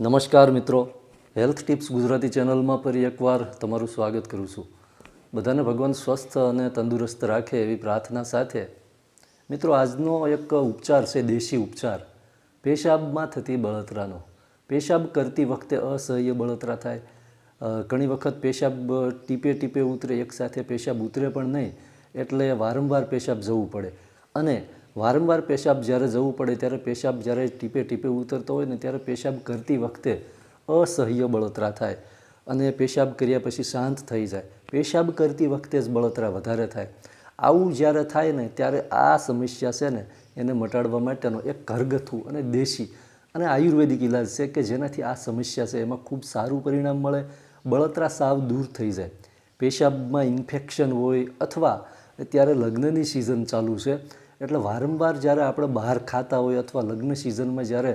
નમસ્કાર મિત્રો. Health tips Gujarati ચેનલમાં ફરી એકવાર તમારું સ્વાગત કરું છું. બધાને ભગવાન સ્વસ્થ અને તંદુરસ્ત રાખે એવી પ્રાર્થના સાથે. મિત્રો, આજનો એક ઉપચાર છે દેશી ઉપચાર. પેશાબમાં થતી બળતરાનો. પેશાબ કરતી વખતે અસહ્ય બળતરા થાય. ઘણી વખત પેશાબ ટીપે ટીપે ઉતરે એકસાથે પેશાબ ઉતરે પણ નહીં. એટલે વારંવાર પેશાબ જવું પડે. અને વારંવાર પેશાબ જ્યારે જવું પડે, ત્યારે પેશાબ જ્યારે ટીપે ટીપે ઉતરતો હોય ને, ત્યારે પેશાબ કરતી વખતે અસહ્ય બળતરા થાય અને પેશાબ કર્યા પછી શાંત થઈ જાય. પેશાબ કરતી વખતે જ બળતરા વધારે થાય. આવું જ્યારે થાય ને, ત્યારે આ સમસ્યા છે ને, એને મટાડવા માટેનો એક ઘરગથ્થુ અને દેશી અને આયુર્વેદિક ઇલાજ છે કે જેનાથી આ સમસ્યા છે, એમાં ખૂબ સારું પરિણામ મળે, બળતરા સાવ દૂર થઈ જાય. પેશાબમાં ઇન્ફેક્શન હોય અથવા અત્યારે લગ્નની સિઝન ચાલુ છે એટલે વારંવાર જ્યારે આપણે બહાર ખાતા હોય અથવા લગ્ન સિઝનમાં જ્યારે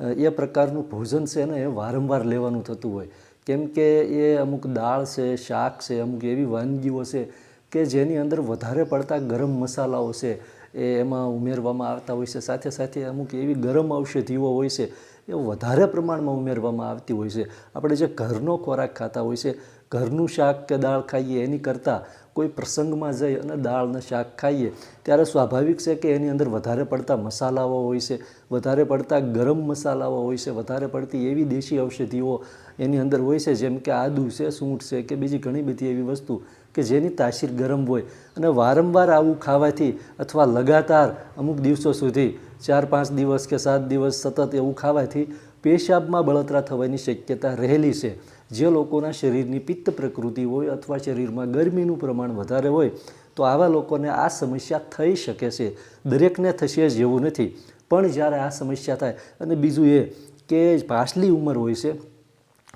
એ પ્રકારનું ભોજન છે ને, એ વારંવાર લેવાનું થતું હોય. કેમ કે એ અમુક દાળ છે, શાક છે, અમુક એવી વાનગીઓ છે કે જેની અંદર વધારે પડતા ગરમ મસાલાઓ છે, એ એમાં ઉમેરવામાં આવતા હોય છે. સાથે સાથે અમુક એવી ગરમ ઔષધિઓ હોય છે, એ વધારે પ્રમાણમાં ઉમેરવામાં આવતી હોય છે. આપણે જે ઘરનો ખોરાક ખાતા હોય છે, ઘરનું શાક કે દાળ ખાઈએ એની કરતાં કોઈ પ્રસંગમાં જઈ અને દાળ અને શાક ખાઈએ, ત્યારે સ્વાભાવિક છે કે એની અંદર વધારે પડતા મસાલાઓ હોય છે, વધારે પડતા ગરમ મસાલાઓ હોય છે, વધારે પડતી એવી દેશી ઔષધિઓ એની અંદર હોય છે, જેમ કે આદુ છે, સૂંઠ છે કે બીજી ઘણી બધી એવી વસ્તુ કે જેની તાસીર ગરમ હોય. અને વારંવાર આવું ખાવાથી અથવા લગાતાર અમુક દિવસો સુધી, ચાર પાંચ દિવસ કે સાત દિવસ સતત એવું ખાવાથી પેશાબમાં બળતરા થવાની શક્યતા રહેલી છે. જે લોકોના શરીરની પિત્ત પ્રકૃતિ હોય અથવા શરીરમાં ગરમીનું પ્રમાણ વધારે હોય, તો આવા લોકોને આ સમસ્યા થઈ શકે છે. દરેકને થશે જ એવું નથી. પણ જ્યારે આ સમસ્યા થાય, અને બીજું એ કે પાછલી ઉંમર હોય છે,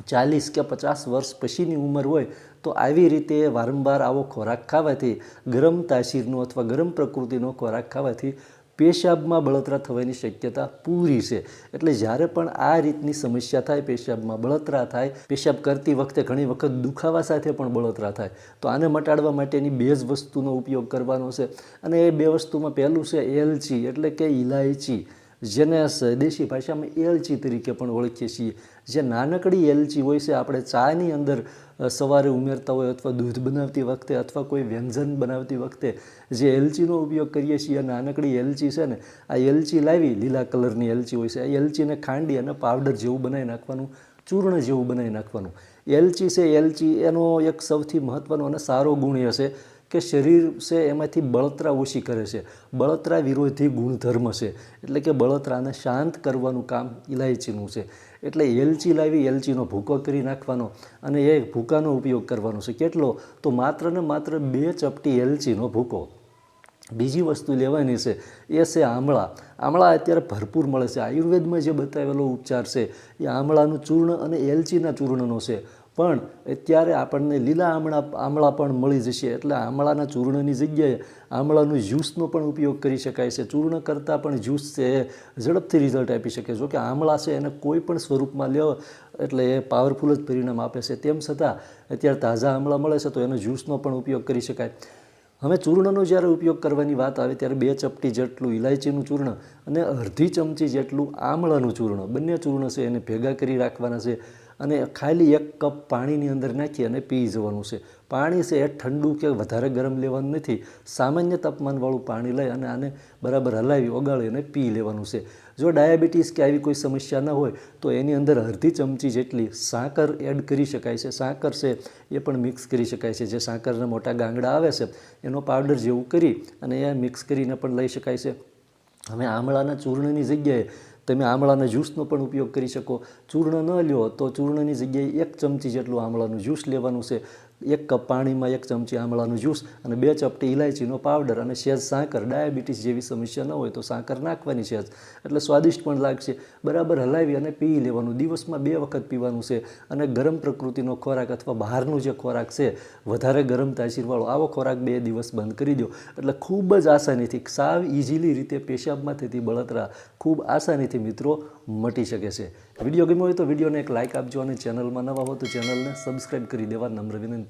ચાલીસ કે પચાસ વર્ષ પછીની ઉંમર હોય, તો આવી રીતે વારંવાર આવો ખોરાક ખાવાથી, ગરમ તાસીરનો અથવા ગરમ પ્રકૃતિનો ખોરાક ખાવાથી પેશાબમાં બળતરા થવાની શક્યતા પૂરી છે. એટલે જ્યારે પણ આ રીતની સમસ્યા થાય, પેશાબમાં બળતરા થાય, પેશાબ કરતી વખતે ઘણી વખત દુખાવા સાથે પણ બળતરા થાય, તો આને મટાડવા માટેની બે જ વસ્તુનો ઉપયોગ કરવાનો છે. અને એ બે વસ્તુમાં પહેલું છે એલચી, એટલે કે ઇલાયચી જેને દેશી ભાષામાં એલચી તરીકે પણ ઓળખીએ છીએ. જે નાનકડી એલચી હોય છે, આપણે ચાની અંદર સવારે ઉમેરતા હોય અથવા દૂધ બનાવતી વખતે અથવા કોઈ વ્યંજન બનાવતી વખતે જે એલચીનો ઉપયોગ કરીએ છીએ નાનકડી એલચી છે ને, આ એલચી લાવી, લીલા કલરની એલચી હોય છે, આ એલચીને ખાંડી અને પાવડર જેવું બનાવી નાખવાનું, ચૂર્ણ જેવું બનાવી નાખવાનું. એલચી છે, એલચી એનો એક સૌથી મહત્ત્વનો અને સારો ગુણ છે કે શરીર છે એમાંથી બળતરા ઓછી કરે છે. બળતરા વિરોધી ગુણધર્મ છે. એટલે કે બળતરાને શાંત કરવાનું કામ ઇલાયચીનું છે. એટલે એલચી લાવી, એલચીનો ભૂકો કરી નાખવાનો અને એ ભૂકાનો ઉપયોગ કરવાનો છે. કેટલો? તો માત્ર ને માત્ર બે ચપટી એલચીનો ભૂકો. બીજી વસ્તુ લેવાની છે, એ છે આમળા. આમળા અત્યારે ભરપૂર મળે છે. આયુર્વેદમાં જે બતાવેલો ઉપચાર છે, એ આમળાનું ચૂર્ણ અને એલચીના ચૂર્ણનો છે. પણ અત્યારે આપણને લીલા આમળા આમળા પણ મળી જશે. એટલે આમળાના ચૂર્ણની જગ્યાએ આમળાનું જ્યુસનો પણ ઉપયોગ કરી શકાય છે. ચૂર્ણ કરતાં પણ જ્યુસ છે એ ઝડપથી રિઝલ્ટ આપી શકે. જો કે આમળા છે, એને કોઈ પણ સ્વરૂપમાં લ્યો, એટલે એ પાવરફુલ જ પરિણામ આપે છે. તેમ છતાં અત્યારે તાજા આમળા મળે છે, તો એનો જ્યુસનો પણ ઉપયોગ કરી શકાય. હવે ચૂર્ણનો જ્યારે ઉપયોગ કરવાની વાત આવે, ત્યારે બે ચપટી જેટલું ઇલાયચીનું ચૂર્ણ અને અડધી ચમચી જેટલું આમળાનું ચૂર્ણ. બંને ચૂર્ણ છે, એને ભેગા કરી રાખવાના છે. અને ખાલી એક કપ પાણીની અંદર નાખી અને પી જવાનું છે. પાણી છે એ ઠંડુ કે વધારે ગરમ લેવાનું નથી. સામાન્ય તાપમાનવાળું પાણી લઈ અને આને બરાબર હલાવી, ઓગાળી અને પી લેવાનું છે. જો ડાયાબિટીસ કે આવી કોઈ સમસ્યા ન હોય, તો એની અંદર અડધી ચમચી જેટલી સાકર એડ કરી શકાય છે. સાકર છે એ પણ મિક્સ કરી શકાય છે. જે સાકરના મોટા ગાંગડા આવે છે, એનો પાવડર જેવું કરી અને એ મિક્સ કરીને પણ લઈ શકાય છે. હવે આમળાના ચૂર્ણની જગ્યાએ તમે આમળાના જ્યુસનો પણ ઉપયોગ કરી શકો. ચૂર્ણ ન લ્યો તો ચૂર્ણની જગ્યાએ એક ચમચી જેટલું આમળાનું જ્યુસ લેવાનું છે. એક કપ પાણીમાં એક ચમચી આમળાનું જ્યુસ અને બે ચપટી ઇલાયચીનો પાવડર અને સહેજ સાકર. ડાયાબિટીસ જેવી સમસ્યા ન હોય તો સાકર નાખવાની સહેજ એટલે સ્વાદિષ્ટ પણ લાગશે. બરાબર હલાવી અને પી લેવાનું. દિવસમાં બે વખત પીવાનું છે અને ગરમ પ્રકૃતિનો ખોરાક અથવા બહારનું જે ખોરાક છે, વધારે ગરમ તાસીરવાળો આવો ખોરાક બે દિવસ બંધ કરી દો. એટલે ખૂબ જ આસાનીથી, સાવ ઇઝીલી રીતે પેશાબમાં થતી બળતરા ખૂબ આસાનીથી મિત્રો મટી શકે છે. વીડિયો ગમ્યો હોય તો વિડીયોને એક લાઇક આપજો અને ચેનલમાં નવા હો તો ચેનલને સબસ્ક્રાઈબ કરી દેવા નમ્ર વિનંતી.